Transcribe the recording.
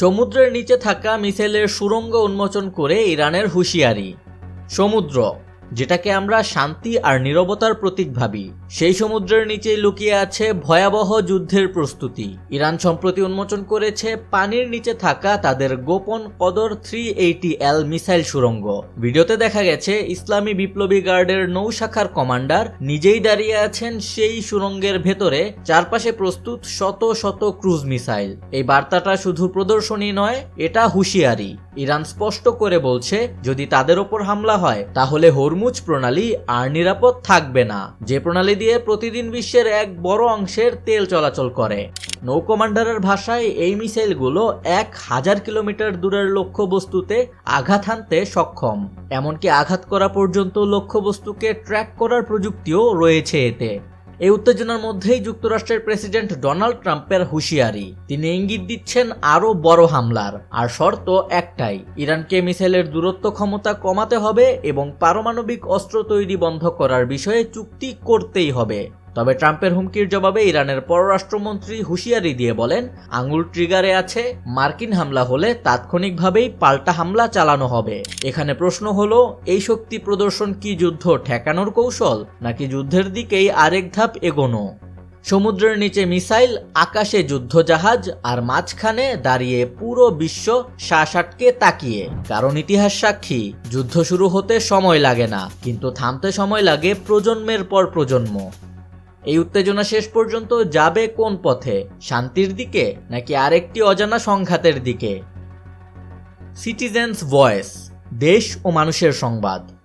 সমুদ্রের নিচে থাকা মিসাইলের সুরঙ্গ উন্মোচন করে ইরানের হুঁশিয়ারি। সমুদ্র যেটাকে আমরা শান্তি আর নীরবতার প্রতীক ভাবি। সেই সমুদ্রের নিচেই লুকিয়ে আছে ভয়াবহ যুদ্ধের প্রস্তুতি। ইরান সম্প্রতি উন্মোচন করেছে পানির নিচে থাকা তাদের গোপন কদর থ্রি এইটি এল মিসাইল সুড়ঙ্গ ভিডিওতে দেখা গেছে, ইসলামী বিপ্লবী গার্ডের নৌ শাখার কমান্ডার নিজেই দাঁড়িয়ে আছেন সেই সুড়ঙ্গের ভেতরে, চারপাশে প্রস্তুত শত শত ক্রুজ মিসাইল। এই বার্তাটা শুধু প্রদর্শনী নয়, এটা হুঁশিয়ারি। ইরান স্পষ্ট করে বলছে, যদি তাদের ওপর হামলা হয়, তাহলে হরমুজ প্রণালী আর নিরাপদ থাকবে না, যে প্রণালী দিয়ে প্রতিদিন বিশ্বের এক বড় অংশের তেল চলাচল করে। নৌ কমান্ডারের ভাষায় এই মিসাইলগুলো এক হাজার কিলোমিটার দূরের লক্ষ্যবস্তুতে আঘাত হানতে সক্ষম। এমনকি আঘাত করা পর্যন্ত লক্ষ্যবস্তুকে ট্র্যাক করার প্রযুক্তিও রয়েছে এতে। এই উত্তেজনার মধ্যেই যুক্তরাষ্ট্রের প্রেসিডেন্ট ডোনাল্ড ট্রাম্পের হুঁশিয়ারি। তিনি ইঙ্গিত দিচ্ছেন আরও বড় হামলার। আর শর্ত একটাই, ইরানকে মিসাইলের দূরত্ব ক্ষমতা কমাতে হবে এবং পারমাণবিক অস্ত্র তৈরি বন্ধ করার বিষয়ে চুক্তি করতেই হবে। তবে ট্রাম্পের হুমকির জবাবে ইরানের পররাষ্ট্রমন্ত্রী হুঁশিয়ারি দিয়ে বলেন, আঙুল ট্রিগারে আছে, মার্কিন হামলা হলে তাৎক্ষণিকভাবেই পাল্টা হামলা চালানো হবে। এখানে প্রশ্ন হলো, এই শক্তি প্রদর্শন কি যুদ্ধ ঠেকানোর কৌশল, নাকি যুদ্ধের দিকেই আরেক ধাপ এগোনো? সমুদ্রের নিচে মিসাইল, আকাশে যুদ্ধজাহাজ, আর মাঝখানে দাঁড়িয়ে পুরো বিশ্ব শ্বাস আটকে তাকিয়ে। কারণ ইতিহাস সাক্ষী, যুদ্ধ শুরু হতে সময় লাগে না, কিন্তু থামতে সময় লাগে প্রজন্মের পর প্রজন্ম। এই উত্তেজনা শেষ পর্যন্ত যাবে কোন পথে? শান্তির দিকে নাকি আরেকটি অজানা সংঘাতের দিকে? সিটিজেন্স ভয়েস, দেশ ও মানুষের সংবাদ।